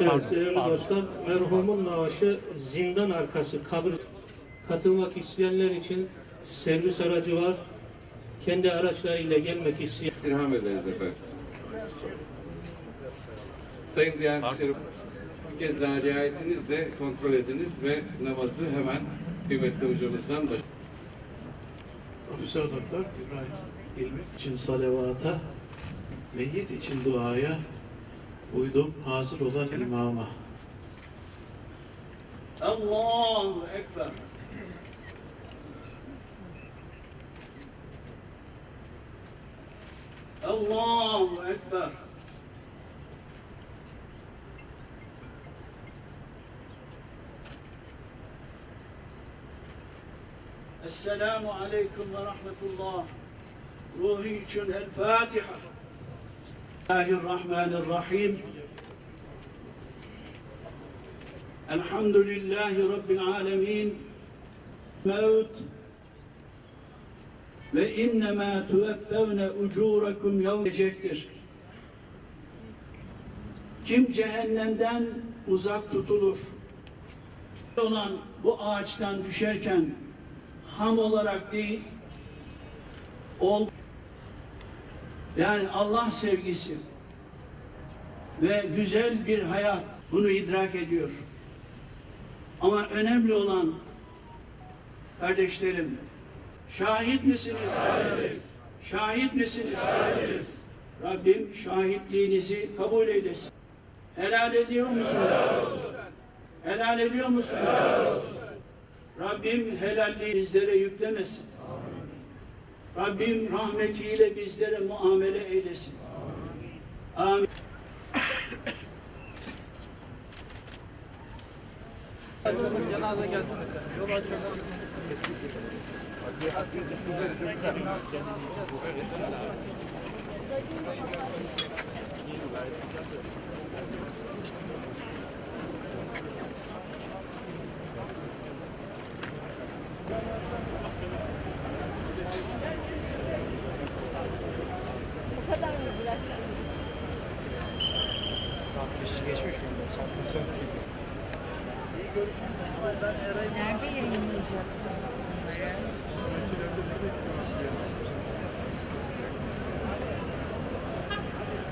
Evet değerli dostlar, merhumun naaşı zindan arkası kabir katılmak isteyenler için servis aracı var. Kendi araçlarıyla gelmek isteyen istirham ederiz efendim. Sayın Diyanet bir kez daha riayetinizle kontrol ediniz ve namazı hemen kıymetli hocamızdan baş Profesör Doktor İbrahim İlmi için salavata, meyyit için duaya uydum hazır olan imama. Allahu Ekber. Allahu Ekber. Esselamu Aleyküm ve Rahmetullah. Ruhu için El Fatiha. Bismillahirrahmanirrahim. Elhamdülillahi Rabbil alemin. Mevt ve innemâ tuveffevne ucûrekum yevmecektir. Kim cehennemden uzak tutulur olan bu ağaçtan düşerken ham olarak değil, ol yani Allah sevgisi ve güzel bir hayat bunu idrak ediyor. Ama önemli olan kardeşlerim, şahit misiniz? Şahit misiniz? Rabbim şahitliğinizi kabul eylesin. Helal ediyor musunuz? Helal ediyor musunuz? Rabbim helalliği bizlere yüklemesin. Rabbim rahmetiyle bizlere muamele eylesin. Amin. Saat dışı geçmiş mi? Saat dışı Nerede yayınlayacaksın bunları?